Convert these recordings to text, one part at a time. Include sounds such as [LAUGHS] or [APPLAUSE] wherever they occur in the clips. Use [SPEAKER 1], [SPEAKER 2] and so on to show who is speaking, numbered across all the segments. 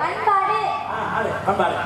[SPEAKER 1] பண்பாடு பண்பாடு.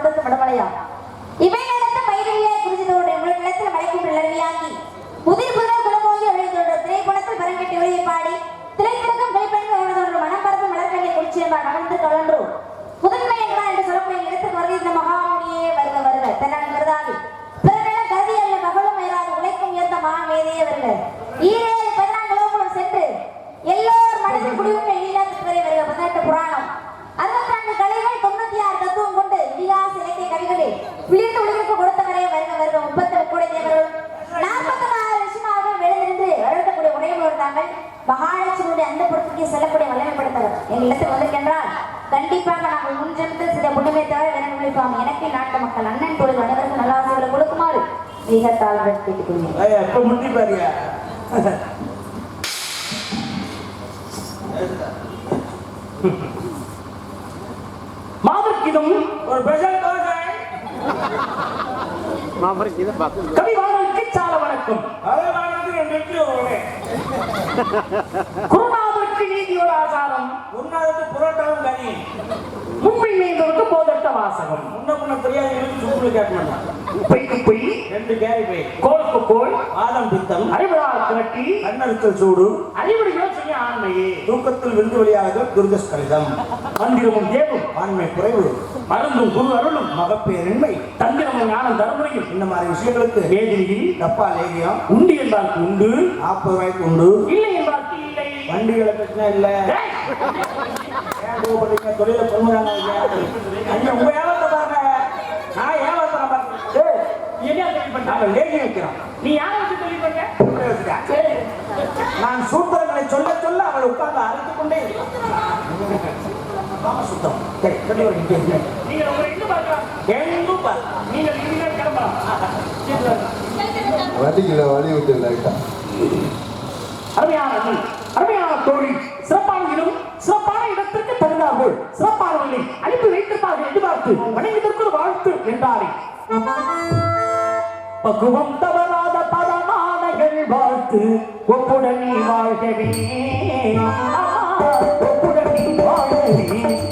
[SPEAKER 1] எலிசுரத்தில் மடமலையா செல்லக்கூடிய வல்லமைப்படுத்தவர் எங்கள் இடத்துக்கு வந்திருக்கின்றால் கண்டிப்பாக நாங்கள் முன்ஜென்மத்து சில புண்ணியமே தவிர வேற விழிப்பாங்க எனக்கு நாட்டு மக்கள் அண்ணன் தொழில் அனைவருக்கும் நல்ல ஆசைகளை கொடுக்குமாறு மிக தாழ்வு கேட்டுக்கொள்கிறேன்
[SPEAKER 2] மாதர்க்கிதம்
[SPEAKER 3] ஒரு ஸ்பெஷல் தோசை
[SPEAKER 2] கவி வாழ்வுக்கு சால வணக்கம்.
[SPEAKER 3] அதை வாங்கினது என் நெற்றி ஒரு
[SPEAKER 2] ஆசாரம்
[SPEAKER 3] உன்னாவது புரோட்டாவும் கனி.
[SPEAKER 2] முன்பின் நீந்தோருக்கு போதட்ட வாசகம்.
[SPEAKER 3] முன்ன முன்ன தெரியாது எனக்கு சுக்குன்னு கேட்க மாட்டான்.
[SPEAKER 2] பொய்க்கு பொய்.
[SPEAKER 3] ரெண்டு கேரி பை
[SPEAKER 2] கோலுக்கு கோல்.
[SPEAKER 3] பாதம் பித்தம்.
[SPEAKER 2] அறிவுடா திரட்டி.
[SPEAKER 3] கண்ணறுத்தல் சூடு.
[SPEAKER 2] அறிவுடைய யோசனை ஆண்மையே.
[SPEAKER 3] தூக்கத்தில் விந்து வெளியாக துர்கஸ்கலிதம்
[SPEAKER 2] மந்திரமும் தேவும்
[SPEAKER 3] ஆண்மை குறைவு.
[SPEAKER 2] மருந்தும் குரு அருளும்.
[SPEAKER 3] மகப்பேரின்மை.
[SPEAKER 2] தந்திரமும் ஞானம் தர்முறையும்.
[SPEAKER 3] இந்த மாதிரி விஷயங்களுக்கு
[SPEAKER 2] வேதினியில்
[SPEAKER 3] டப்பா லேகியம்.
[SPEAKER 2] உண்டு என்பார்க்கு உண்டு.
[SPEAKER 3] நாற்பது ரூபாய்க்கு உண்டு.
[SPEAKER 2] இல்லை
[SPEAKER 3] வண்டிகளை பிரச்சனை இல்ல. தொழில பொறுமையான அங்க உங்க ஏமாத்த பாருங்க. நான்
[SPEAKER 2] பண்ற?
[SPEAKER 3] நாங்க லேகியம் வைக்கிறோம்
[SPEAKER 2] நீ யாரை வச்சு தொழில் பண்ற.
[SPEAKER 3] நான் சூத்திரங்களை சொல்ல சொல்ல அவள் உட்கார்ந்து அரைத்துக் கொண்டே சுத்தம். சரி சொல்லி ஒரு.
[SPEAKER 2] நீங்க உங்களை எங்க பார்க்கலாம்?
[SPEAKER 3] எங்கும் பாரு.
[SPEAKER 2] நீங்கள் இனிமேல் கிளம்பலாம்.
[SPEAKER 4] வண்டிக்குள்ள வழி விட்டு லைட்டா.
[SPEAKER 2] அருமையான அருமையான தோழி சிறப்பான இடத்திற்கு தகுந்தார்கள். சிறப்பானவர்களை அனுப்பி வைத்திருப்பார்கள் எதிர்பார்த்து வணங்கியதற்கு ஒரு வாழ்த்து என்றாரே பக்குவம் தவறாத பதமானகள் வாழ்த்து ஒப்புடன் வாழ்கவே. ஒப்புடன் வாழ்கவே.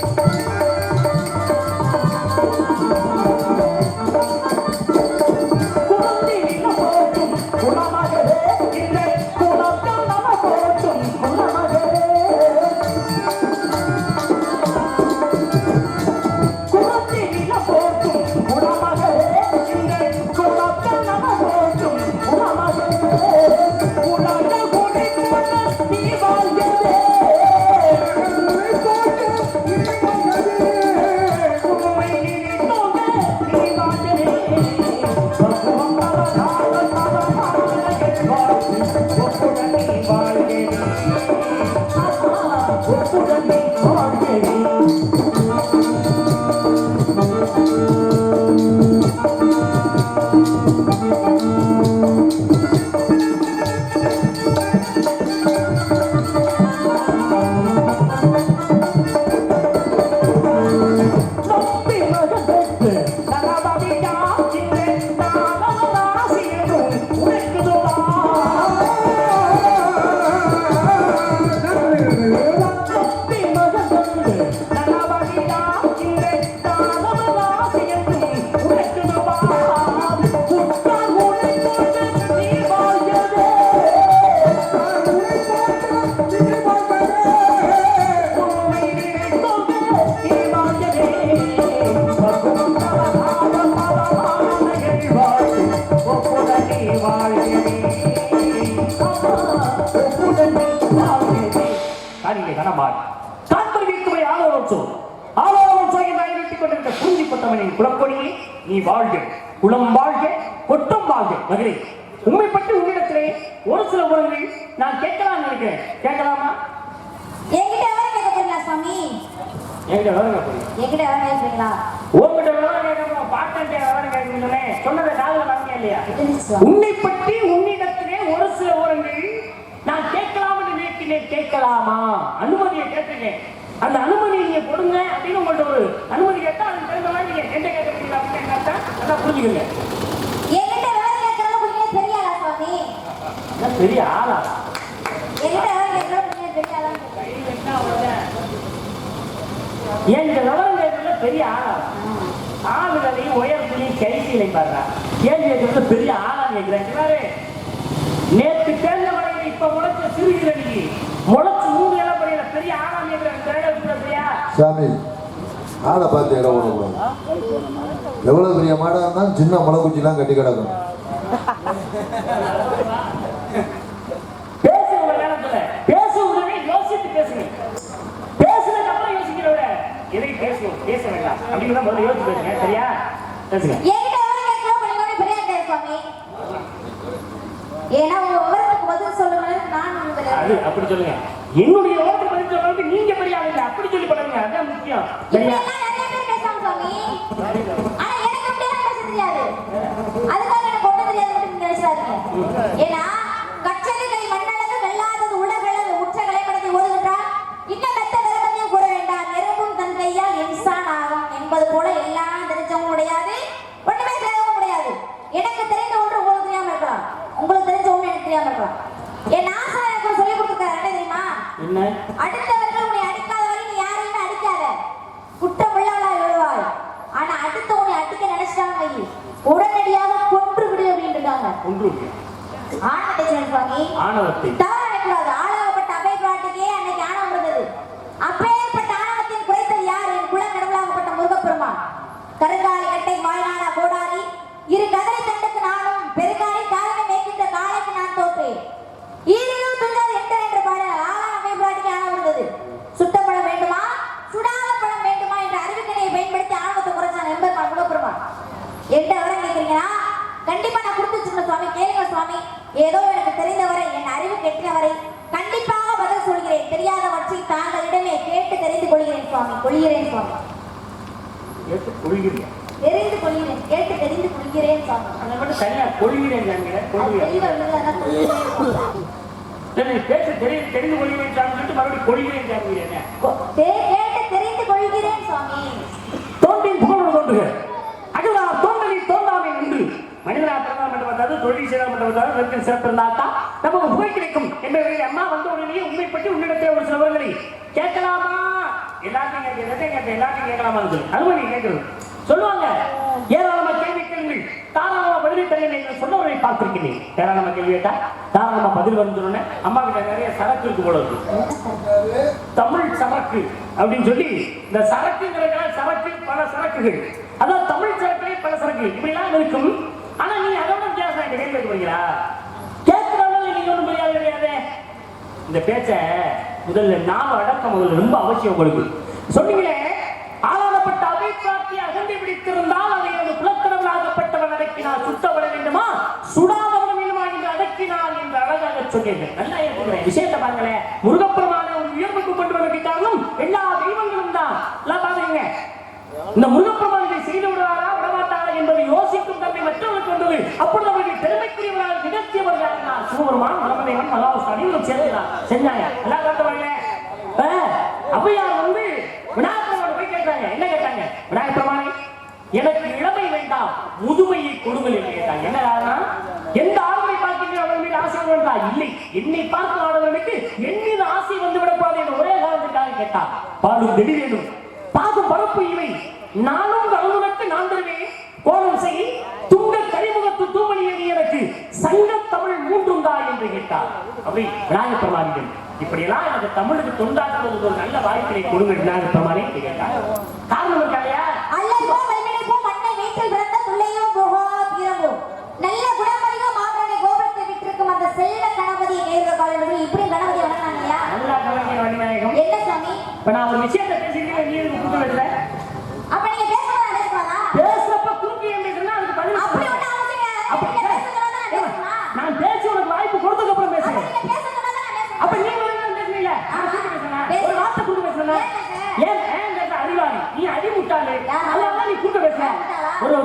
[SPEAKER 2] மகளே உண்மை பற்றி உன்னிடத்திலே ஒரு சில உறவுகள் நான் கேட்கலாம் நினைக்கிறேன். கேட்கலாமா?
[SPEAKER 1] என்கிட்ட எவரை கேட்க போறீங்களா சுவாமி? என்கிட்ட எவரை கேட்பீங்களா
[SPEAKER 2] உங்ககிட்ட விவரம் கேட்கணும்? பாட்டன் விவரம் கேட்கணுமே சொன்னதை காதுல வாங்க இல்லையா? உன்னை பற்றி உன்னிடத்திலே ஒரு சில உரங்கள் நான் கேட்கலாம் என்று நினைக்கிறேன். கேட்கலாமா? அனுமதியை கேட்டிருக்கேன். அந்த அனுமதி நீங்க கொடுங்க அப்படின்னு உங்கள்ட்ட ஒரு அனுமதி கேட்டா அதுக்கு தகுந்த மாதிரி நீங்க என்ன கேட்கறீங்க அப்படின்னு கேட்டா அதான் புரிஞ்சுக்கோங்க
[SPEAKER 1] என்கிட்ட எவரை கேட்கறவங்க நீங்க பெரிய ஆளா சுவாமி
[SPEAKER 2] அதான் பெரிய ஆளா? என் விவரம் பெரிய ஆளா? ஆளுகளையும் உயரத்துலையும் கைசியிலையும் பாடுறா. ஏன் கேட்கறது பெரிய ஆளா கேட்கிறேன் நேற்று தேர்ந்த வரையில் இப்ப முளைச்ச சிறுகிற நீ முளைச்சு மூணு பெரிய ஆளா? கேட்கிறேன்
[SPEAKER 4] சாமி ஆளை பார்த்து இடம் விடக்கூடாது எவ்வளவு பெரிய மாடா இருந்தாலும் சின்ன முளைக்குச்சிலாம் கட்டி கிடக்கும் [LAUGHS]
[SPEAKER 2] அப்படிங்கிறத முதல்ல யோசிச்சு பேசுங்க சரியா பேசுங்க
[SPEAKER 1] ஏன்னா உங்க விவரத்துக்கு பதில் சொல்லுங்க நான்
[SPEAKER 2] அது அப்படி சொல்லுங்க. என்னுடைய ஓட்டு பதில் சொல்றதுக்கு நீங்க பெரிய ஆள் இல்லை. அப்படி சொல்லி பண்ணுங்க அதான் முக்கியம். சரியா
[SPEAKER 1] இப்படியெல்லாம் நிறைய பேர் பேசுவாங்க சுவாமி ஆனா எனக்கு அப்படியெல்லாம் பேச தெரியாது அதுக்காக எனக்கு ஒண்ணு தெரியாது அப்படின்னு நினைச்சாதீங்க ஏன்னா கச்சலிகை மண்ணளவு வெல்லாதது உலகளவு உற்ற கலைப்படத்தை ஓதுகின்றார் இன்னும் மெத்த விளக்கத்தையும் கூற வேண்டாம் நெருங்கும் தன் கையால் இன்சான் ஆகும் என்பது போல எல்லாம் தெரிஞ்சவங்க கிடையாது ஒண்ணுமே தெரியாதவங்க கிடையாது எனக்கு தெரிந்த ஒன்று உங்களுக்கு தெரியாம இருக்கலாம் உங்களுக்கு தெரிஞ்ச ஒண்ணு எனக்கு தெரியாம இருக்கலாம் என் ஆசை எனக்கு சொல்லி கொடுத்துருக்காரு என்ன தெரியுமா
[SPEAKER 2] என்ன
[SPEAKER 1] அடுத்தவர்கள் உன்னை அடிக்காத வரை நீ யாரையுமே அடிக்காத குற்றம் உள்ளவளாய் விழுவாய் ஆனா அடுத்த உன்னை அடிக்க நினைச்சிட்டாங்க வை உடனடியாக கொன்று விடு அப்படின்னு இருக்காங்க
[SPEAKER 2] ஒன்று
[SPEAKER 1] ஆணவத்தை சுவாமி
[SPEAKER 2] ஆணவத்தை
[SPEAKER 1] தவறு நினைக்கூடாது ஆளவப்பட்ட அபய பிராட்டுக்கே அன்னைக்கு ஆணவம் இருந்தது அப்பேற்பட்ட ஆணவத்தின் குறைத்தல் யார் என் குல கடவுளாகப்பட்ட முருகப்பெருமான் கருங்காலி கட்டை வாய்நாளா கோடாரி? இரு கதரை தண்டுக்கு நானும் பெருங்காலி காலனை மேய்க்கின்ற காலைக்கு நான் தோற்றேன். ஈரிலும் துஞ்சாது எட்டர் என்ற பாடல் ஆளான மேம்பாட்டுக்கு ஆன வந்தது சுத்தப்பட சுட்ட வேண்டுமா? சுடாத படம் வேண்டுமா என்ற அறிவிக்கணையை பயன்படுத்தி ஆணவத்தை குறைச்சான் எம்பெருமான் முருகப்பெருமான் எந்த விவரம் கேட்குறீங்கன்னா கண்டிப்பா நான் கொடுத்து வச்சிருக்கேன் சுவாமி கேளுங்க சுவாமி. ஏதோ எனக்கு தெரிந்தவரை என் அறிவு கெட்டினவரை கண்டிப்பாக பதில் சொல்கிறேன். தெரியாதவற்றை தாங்களிடமே கேட்டு தெரிந்து கொள்கிறேன் சுவாமி கொள்கிறேன் சுவாமி.
[SPEAKER 2] ஏற்று கொள்கிறேன்.
[SPEAKER 1] தெரிந்து கொள்கிறேன் கேட்டு தெரிந்து கொள்கிறேன்
[SPEAKER 2] அதை மட்டும் தனியா கொள்கிறேன் கொள்கிறேன். பேச தெரிய தெரிந்து கொள்கிறேன் சாமி சொல்லிட்டு மறுபடியும் கொள்கிறேன்
[SPEAKER 1] தே- கேட்டு தெரிந்து கொள்கிறேன் சுவாமி
[SPEAKER 2] தோன்றின் புகழ் தோன்றுக. அகலார் தோன்றலி தோன்றாமை நின்று. மனிதனா பிறந்தால் மட்டும் வந்தாது தொழில் செய்தால் மட்டும் வந்தாது வெறும் சிறப்பு இருந்தால் தான் நமக்கு புகழ் கிடைக்கும் என்பவர்களை அம்மா வந்த உடனே உண்மை பற்றி உன்னிடத்தில் ஒரு சிலவர்களை கேட்கலாமா? எல்லாத்தையும் கேட்கறது எங்கிட்ட எல்லாத்தையும் கேட்கலாமா சொல்லி அனுமதி கேட்கறது சொல்லுவாங்க ஏராளமா கேள்வி கேளுங்கள். தாராளமா பதிலை தருங்கள் என்று சொன்னவரை பார்த்திருக்கிறேன். ஏராளமா கேள்வி கேட்டா தாராளமா பதில் வந்து அம்மா கிட்ட நிறைய சரக்கு இருக்கு போல இருக்கு தமிழ் சரக்கு அப்படின்னு சொல்லி இந்த சரக்குங்கிறதுக்கான சரக்கு பல சரக்குகள். அதான் தமிழ் சரக்கு பல சரக்கு. இப்படிலாம் இருக்கும். ஆனா நீ அதோட வித்தியாசம் இந்த கேள்வி கேட்க போறீங்களா? கேட்கிறவங்க நீங்க ஒன்றும் புரியாது கிடையாது இந்த பேச்ச முதல்ல நாம அடக்கம் முதல்ல ரொம்ப அவசியம் உங்களுக்கு. சொன்னீங்களே ஆளானப்பட்ட அபிப்பிராப்தி அகந்தி பிடித்திருந்தால் அதை எனது புலக்கடவுளாகப்பட்டவன் அடக்கினால் சுட்டப்பட வேண்டுமா? சுடாதவன் வேண்டுமா என்று அடக்கினால் என்று அழகாக சொன்னீர்கள் நல்லா இருக்கிறேன் விஷயத்தை பாருங்களேன் முருகப்பெருமான ஒரு உயர்வுக்கு கொண்டு வருவதற்கு காரணம் எல்லா தெய்வங்களும் தான். நல்லா பாருங்க. இந்த முருக எனக்கு இளமை என்னை பார்க்கும் ஆளுநருக்கு என் மீது ஆசை வந்து ஒரே காரணத்துக்காக கேட்டார். பாடும் திடீரெனும் பாது பரப்பு இவை. நானும் கலந்துனக்கு நான் செய் துங்க கரிமுகத்து தூமணி எனக்கு சங்க தமிழ் மூன்றுண்டா என்று கேட்டார். அப்படி விநாயகப் பெருமானிடம் இப்படியெல்லாம் எனக்கு தமிழுக்கு தொண்டாட்டம் ஒரு நல்ல வாய்ப்பினை கொடுங்க விநாயகப் பெருமானே என்று கேட்டார். காரணம்
[SPEAKER 1] இருக்காங்கயா நல்ல குணமளிக மாதனை கோபுரத்தை விட்டிருக்கும் அந்த செல்ல கணபதியை நேரில் காலம் இப்படி கணபதி வளர்ந்தாங்கயா
[SPEAKER 2] நல்லா கணபதி
[SPEAKER 1] என்ன சாமி
[SPEAKER 2] இப்ப நான் ஒரு விஷயத்தை பேசிக்கிறேன் நீ புது வரல
[SPEAKER 1] அப்ப நீங்க
[SPEAKER 2] பேசுறப்ப தூக்கி என்று Bueno,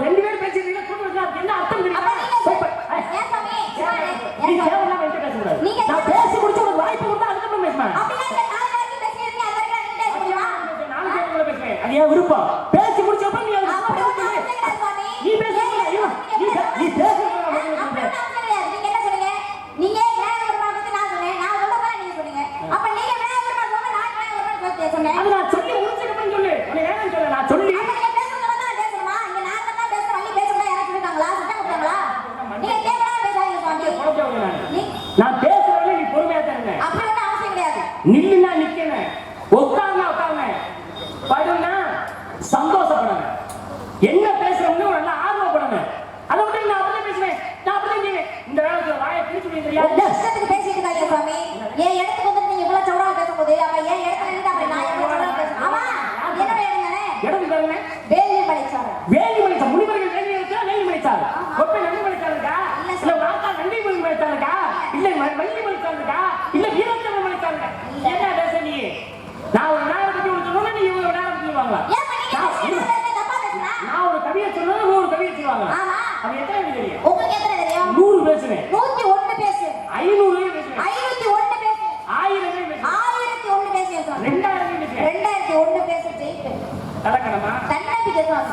[SPEAKER 2] பேசுவேன்
[SPEAKER 1] நூத்தி பேசு.
[SPEAKER 2] ஐநூறு
[SPEAKER 1] ஐநூத்தி ஒண்ணு பேசு.
[SPEAKER 2] ஆயிரம்
[SPEAKER 1] ஆயிரத்தி ஒண்ணு பேசு
[SPEAKER 2] ரெண்டாயிரம்
[SPEAKER 1] ரெண்டாயிரத்தி ஒண்ணு பேச ஜெயிப்பேன்
[SPEAKER 2] நடக்கணுமா
[SPEAKER 1] தன்னம்பிக்கை
[SPEAKER 2] தான்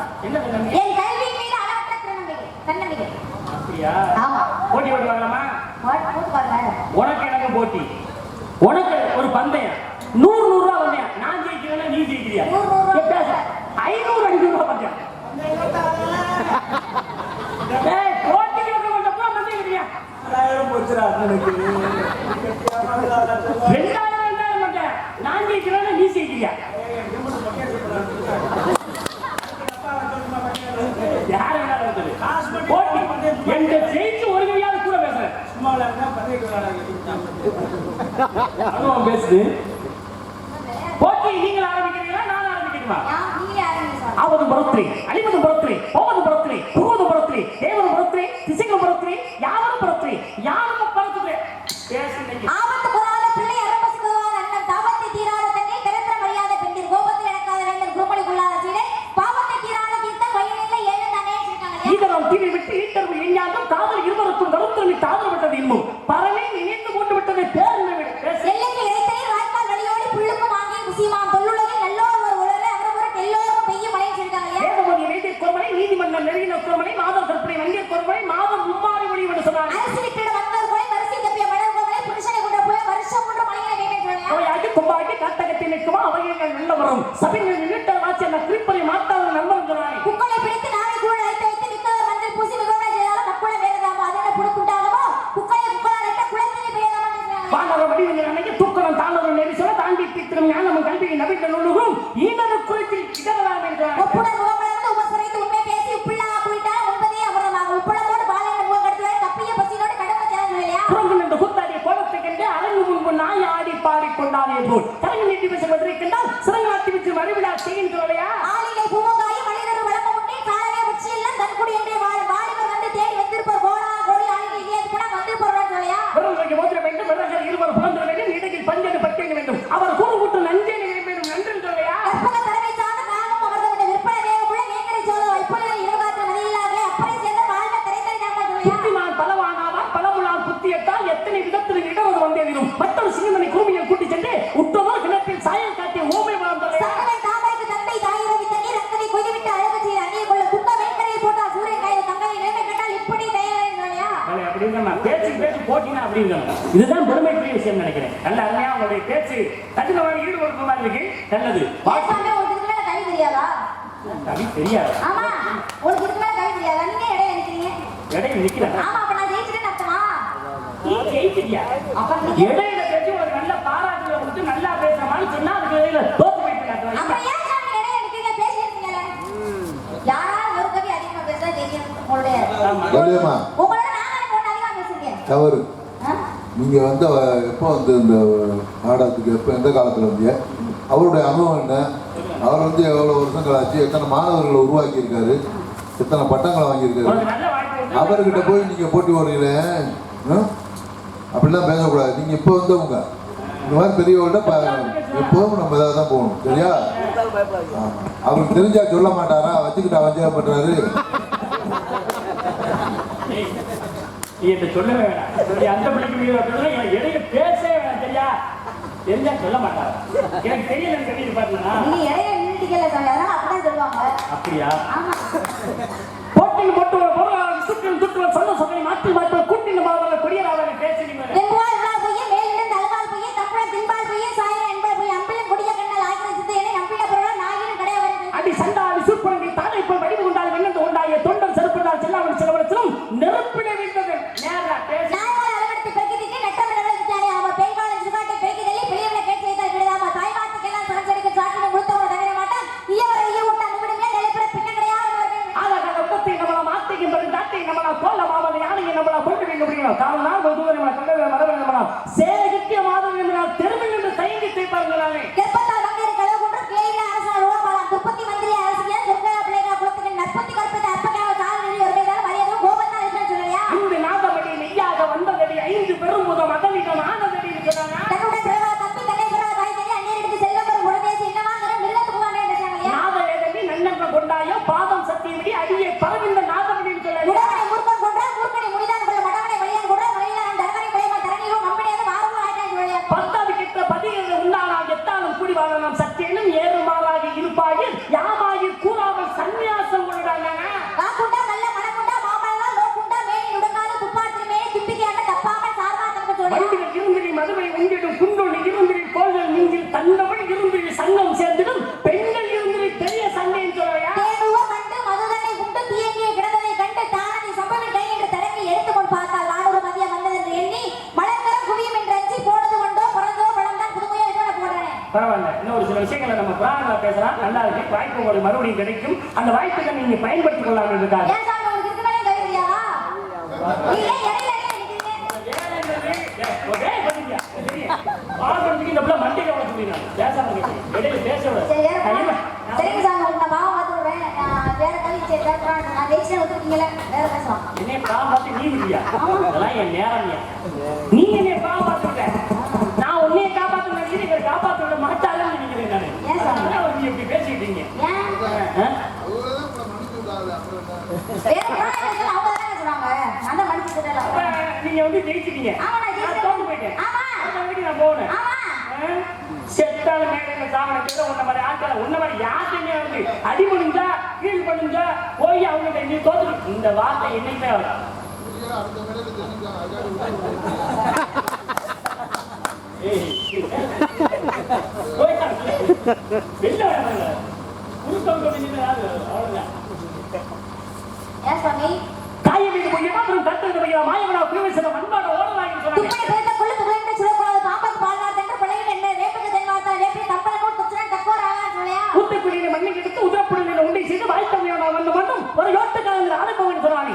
[SPEAKER 1] என் கல்வி மீது அளவற்ற தன்னம்பிக்கை. ஆமா.
[SPEAKER 2] போட்டி
[SPEAKER 1] போட்டு வரலாமா
[SPEAKER 2] உனக்கு எனக்கு போட்டி. உனக்கு ஒரு பந்தயம். நூறு நூறு ரூபா பந்தயம் நான் ஜெயிக்கிறேன்னா நீ ஜெயிக்கிறியா? கொடுக்குறாரு எனக்கு ஒரு கூட பேசுறேன்
[SPEAKER 3] சும்மா
[SPEAKER 2] அதுவும் பேசுது போட்டி நீங்கள் ஆரம்பிக்கிறீங்களா நான் ஆரம்பிக்கணுமா அவது புறத்திரி அழிவது புறத்திரி நல்ல வரும் சபைகளின் நீட்ட ஆட்சி saying இதுதான் பெருமைக்குரிய விஷயம் நினைக்கிறேன். நல்ல அருமையா உங்களுடைய பேச்சு கட்டின மாதிரி ஈடுபடுற மாதிரி இருக்கு. நல்லது.
[SPEAKER 1] கவி தெரியாதா?
[SPEAKER 2] கவி தெரியாது.
[SPEAKER 1] ஆமா உனக்கு இதுக்கு மேல கவி தெரியாதா? நீங்க இடையில நிக்கிறீங்க
[SPEAKER 2] இடையில நிக்கிறேன்
[SPEAKER 1] ஆமா அப்ப நான் ஜெயிச்சிட்டேன்னு அர்த்தமா?
[SPEAKER 2] நீ ஜெயிச்சிட்டியா?
[SPEAKER 1] அப்ப நீங்க
[SPEAKER 2] இடையில பேசி ஒரு நல்ல பாராட்டுல கொடுத்து நல்லா பேசுற மாதிரி சொன்னா அதுக்கு இடையில தோத்து போயிட்டு
[SPEAKER 1] அப்ப. ஏன் சாமி இடையில நிக்கிறீங்க பேசியிருக்கீங்கல்ல. யாராவது ஒரு கவி அதிகமா பேசுறா ஜெயிக்கணும் உங்களோட ஒண்ணு அதிகமா பேசுறீங்க
[SPEAKER 4] தவறு. நீங்கள் வந்த வந்து எப்போ வந்து இந்த நாடகத்துக்கு எப்போ எந்த காலத்தில் வந்தீங்க? அவருடைய அனுபவம் என்ன? அவர் வந்து எவ்வளோ வருஷங்கள் ஆச்சு? எத்தனை மாணவர்களை உருவாக்கியிருக்காரு? எத்தனை பட்டங்களை வாங்கியிருக்காரு? அவர்கிட்ட போய் நீங்கள் போட்டி போடுறீங்களே அப்படிலாம் பேசக்கூடாது. நீங்கள் இப்போ வந்தவங்க. இந்த மாதிரி பெரியவங்கள்ட்ட எப்போதும் நம்ம இதாக தான் போகணும். சரியா? அவருக்கு தெரிஞ்சா சொல்ல மாட்டாரா? வச்சுக்கிட்டு அவன் பண்ணுறாரு
[SPEAKER 2] நீ அந்த பிள்ளைக்கு நீ அப்படின்னா எனக்கு இடையில பேசவே வேணாம் சரியா? தெரிஞ்சா சொல்ல மாட்டாங்க எனக்கு தெரியலன்னு தெரியுது பாத்தீங்கன்னா
[SPEAKER 1] நீங்க இடையில நின்றுட்டீங்கல்ல சாமி அதனால அப்படிதான் சொல்லுவாங்க.
[SPEAKER 2] அப்படியா? போட்டியில் போட்டு ஒரு பொருளாதார சுற்றில் சுற்றுல சொன்ன சொன்னை மாற்றி மாற்ற கூட்டின மாவட்ட கொடியராக
[SPEAKER 1] கிடையாது
[SPEAKER 2] அடி சண்டாடி சூப்பரங்கி தானை போல் வடிவு கொண்டால் வெண்ணந்து கொண்டாய தொண்டன் செருப்பதால் செல்லாமல் செலவழிச்சலும் நெருப்பிட விட்டது நேரா பேச பரவாயில்ல. இன்னும் ஒரு சில விஷயங்களை நம்ம புராணங்களை பேசலாம். நல்லா இருக்கு வாய்ப்பு உங்களுக்கு மறுபடியும் கிடைக்கும். அந்த வாய்ப்புகளை நீங்க பயன்படுத்திக் கொள்ளாமல் இருக்காது.
[SPEAKER 1] ஏன் சாமி உங்களுக்கு இதுக்கு மேலே கை தெரியாதா நீ ஏன் இடையில இடையில நிக்கிறீங்க சரி வேற பாருங்க. சரிங்க சாமி உங்களுக்கு நான் பாவம் பார்த்து விடுறேன் நான் வேற கவி சரி வேற பாருங்க. நான் ஜெயிச்சேன் ஒத்துருக்கீங்களே வேற பேசலாம்
[SPEAKER 2] நீ என்னை காப்பாத்துட்ட நான் உன்னைய காப்பாத்துன நீ எங்களை காப்பாற்ற மாட்டாளன்னு நினைக்கிறேன் நானு.
[SPEAKER 1] ஏன் சாமி?
[SPEAKER 2] அதனால அவர் நீ இப்படி பேசிட்டீங்க
[SPEAKER 1] ஏன்
[SPEAKER 2] ஆ?
[SPEAKER 1] வேற பிராணி பேசலாம் அவங்க தானே சொல்றாங்க நான் தான் மன்னிச்சு
[SPEAKER 2] அப்ப
[SPEAKER 1] விட்டுட்டேன்.
[SPEAKER 2] நீங்க வந்து ஜெயிச்சிட்டீங்க. தோத்து போயிட்டேன். நான் போனேன் செத்தால மேல சாவனத்துல உன்ன மாதிரி ஆட்கள் உன்ன மாதிரி யாருமே வந்து அடி பண்ணுஞ்சா கீழ் பண்ணுஞ்சா போய் அவங்க நீ தோத்து இந்த வார்த்தை என்னைக்குமே வரும் வெளில வரல குறுக்கம் கொண்டு அவ்வளவுதான்
[SPEAKER 1] ஏன் சாமி
[SPEAKER 2] காய வீடு போய் அப்புறம் கட்டு போய் மாயவனா குருவிசன மண்பாட ஓடலாங்கன்னு சொன்னாங்க
[SPEAKER 1] துப்பை பிறந்த கொள்ளு புகழ்ந்த சுழக்கூடாது பாம்பத்து பால்வார் தென்று பிள்ளைகள் என்ன வேப்பது தென்வார்த்தா வேப்பி தப்பலனூர் துச்சனன் தக்கோர் ஆகான் சொல்லையா?
[SPEAKER 2] ஊத்துக்குடியில மண்ணை எடுத்து உதரப்புடியில உண்டை செய்து வாய்த்தமையான வந்து மட்டும் ஒரு யோட்டுக்காரங்க அனுபவம் சொன்னாங்க